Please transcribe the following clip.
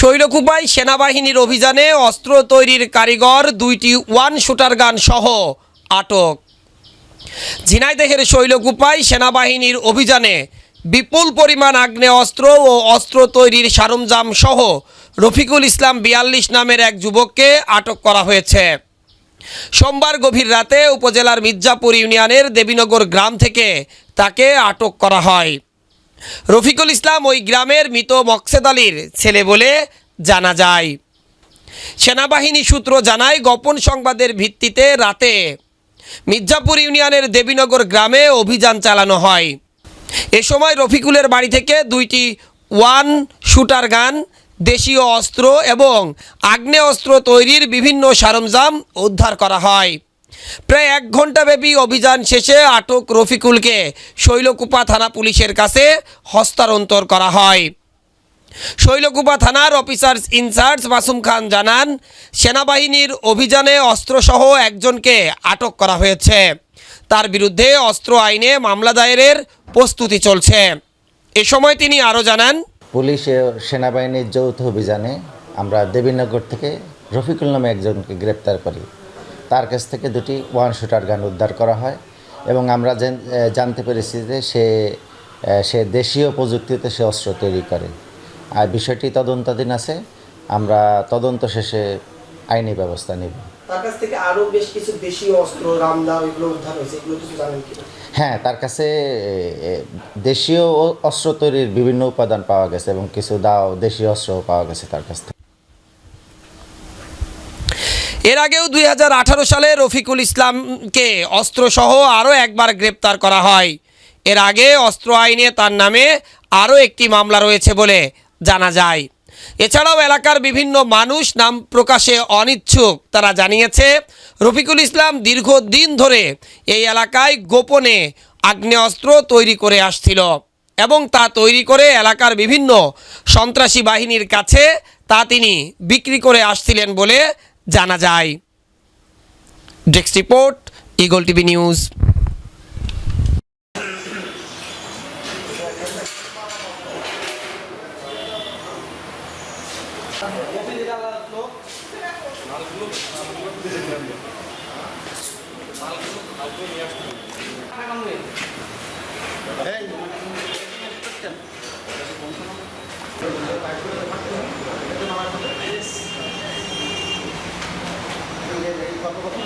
শৈলকুপায় সেনাবাহিনীর অভিযানে অস্ত্র তৈরির কারিগর দুইটি ওয়ান শুটার গান সহ আটক। ঝিনাইদহের শৈলকুপায় সেনাবাহিনীর অভিযানে বিপুল পরিমাণ আগ্নেয়াস্ত্র ও অস্ত্র তৈরির সরঞ্জাম সহ রফিকুল ইসলাম বিয়াল্লিশ নামের এক যুবককে আটক করা হয়েছে। সোমবার গভীর রাতে উপজেলার মির্জাপুর ইউনিয়নের দেবীনগর গ্রাম থেকে তাকে আটক করা হয়। রফিকুল ইসলাম ওই গ্রামের মৃত মকসেদ আলীর ছেলে বলে জানা যায়। সেনাবাহিনী সূত্র জানায়, গোপন সংবাদের ভিত্তিতে রাতে মির্জাপুর ইউনিয়নের দেবীনগর গ্রামে অভিযান চালানো হয়। এ সময় রফিকুলের বাড়ি থেকে দুইটি ওয়ান শুটার গান, দেশীয় অস্ত্র এবং আগ্নেয় অস্ত্র তৈরির বিভিন্ন সরঞ্জাম উদ্ধার করা হয়। প্রায় এক ঘন্টাব্যাপী অভিযান শেষে আটক রফিকুলকে শৈলকুপা থানা পুলিশের কাছে হস্তান্তর করা হয়। শৈলকুপা থানার অফিসার্স ইনচার্জ মাসুম খান জানান, সেনাবাহিনীর অভিযানে অস্ত্রসহ একজনকে আটক করা হয়েছে। তার বিরুদ্ধে অস্ত্র আইনে মামলা দায়েরের প্রস্তুতি চলছে। এ সময় তিনি আরও জানান, পুলিশ সেনাবাহিনীর যৌথ অভিযানে আমরা দেবীনগর থেকে রফিকুল নামে একজনকে গ্রেপ্তার করি। তার কাছ থেকে দুটি ওয়ান শুটার গান উদ্ধার করা হয় এবং আমরা জানতে পেরেছি যে সে সে দেশীয় প্রযুক্তিতে সে অস্ত্র তৈরি করে। আর বিষয়টি তদন্তাধীন আছে আমরা তদন্ত শেষে আইনি ব্যবস্থা নেব। তার কাছ থেকে আরও বেশ কিছু দেশীয় অস্ত্র রামদা এগুলো উদ্ধার হয়েছে এগুলো কিছু জানেন কি হ্যাঁ তার কাছে দেশীয় অস্ত্র তৈরির বিভিন্ন উপাদান পাওয়া গেছে এবং কিছু দাও দেশীয় অস্ত্রও পাওয়া গেছে তার কাছ থেকে। এর আগেও দুই হাজার আঠারো সালে রফিকুল ইসলামকে অস্ত্রসহ আরও একবার গ্রেপ্তার করা হয়। এর আগে অস্ত্র আইনে তার নামে আরও একটি মামলা রয়েছে বলে জানা যায়। এছাড়াও এলাকার বিভিন্ন মানুষ নাম প্রকাশে অনিচ্ছুক। তারা জানিয়েছে, রফিকুল ইসলাম দীর্ঘদিন ধরে এই এলাকায় গোপনে আগ্নেয়াস্ত্র তৈরি করে আসছিল এবং তা তৈরি করে এলাকার বিভিন্ন সন্ত্রাসী বাহিনীর কাছে তা তিনি বিক্রি করে আসছিলেন বলে জানা যায়। Desk report eagle TV news মালগুলো মালগুলো নিয়ে আসতে 만 원.